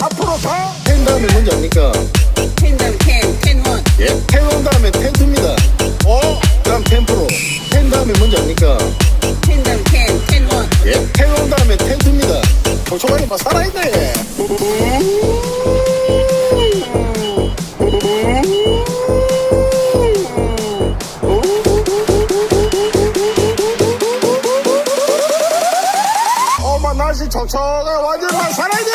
앞으로 가! 된다는 뭔지 압니까? 된다는 텐 다음에 뭔지 아니까? 텐덤 텐 텐원. 예? 텐온 다음에 텐트입니다. 도초관이 막 살아있네 어머 날씨 촉촉해 완전 살아있네!